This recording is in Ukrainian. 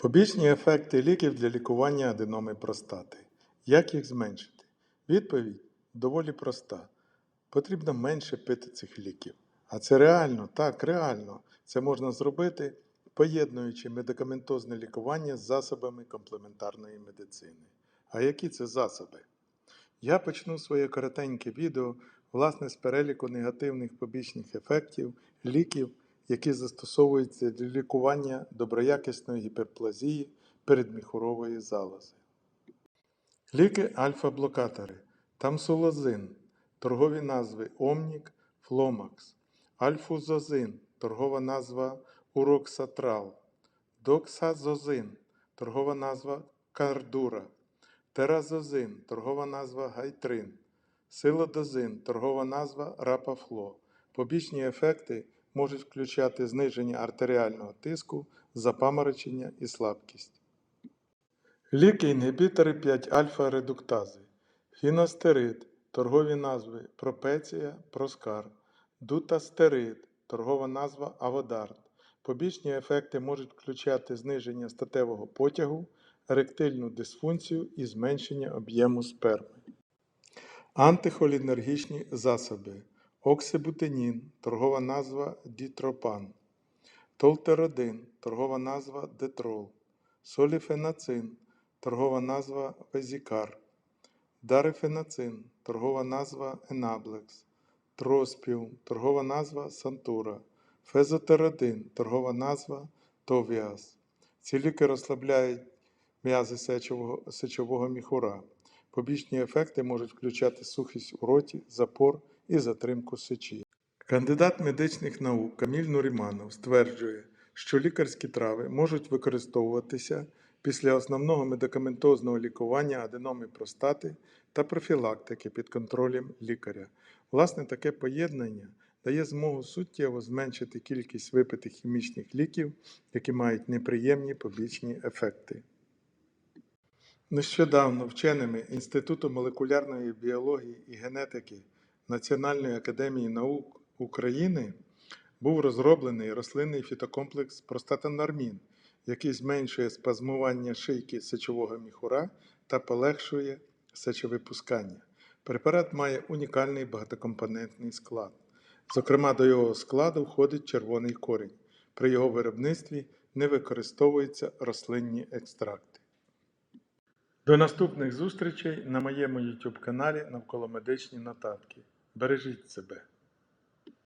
Побічні ефекти ліків для лікування аденоми простати. Як їх зменшити? Відповідь доволі проста. Потрібно менше пити цих ліків. А це реально, так, реально. Це можна зробити, поєднуючи медикаментозне лікування з засобами комплементарної медицини. А які це засоби? Я почну своє коротеньке відео власне з переліку негативних побічних ефектів ліків, які застосовуються для лікування доброякісної гіперплазії передміхурової залози. Ліки альфа-блокатори, тамсулозин, торгові назви Омнік, Фломакс, альфузозин, торгова назва Уроксатрал, доксазозин, торгова назва Кардура, теразозин, торгова назва Гайтрин, силодозин, торгова назва Рапафло. Побічні ефекти можуть включати зниження артеріального тиску, запаморочення і слабкість. Ліки-інгібітори 5-альфа-редуктази, фіностерид, торгові назви Пропеція, Проскар, дутастерид, торгова назва Аводарт. Побічні ефекти можуть включати зниження статевого потягу, еректильну дисфункцію і зменшення об'єму сперми. Антихолінергічні засоби, оксибутинін, торгова назва Дітропан, толтеродин, торгова назва Детрол, соліфенацин, торгова назва Везікар, дарифенацин, торгова назва Енаблекс, Троспіум, торгова назва Сантура, фезотеродин, торгова назва Товіас. Ці ліки розслабляють м'язи сечового, сечового міхура. Побічні ефекти можуть включати сухість у роті, запор і затримку сечі. Кандидат медичних наук Каміль Нуріманов стверджує, що лікарські трави можуть використовуватися після основного медикаментозного лікування аденоми простати та профілактики під контролем лікаря. Власне, таке поєднання дає змогу суттєво зменшити кількість випитих хімічних ліків, які мають неприємні побічні ефекти. Нещодавно вченими Інституту молекулярної біології і генетики Національної академії наук України був розроблений рослинний фітокомплекс простатанормін, який зменшує спазмування шийки сечового міхура та полегшує сечовипускання. Препарат має унікальний багатокомпонентний склад. Зокрема, до його складу входить червоний корінь. При його виробництві не використовуються рослинні екстракти. До наступних зустрічей на моєму YouTube каналі навколо медичні нотатки. Бережіть себе!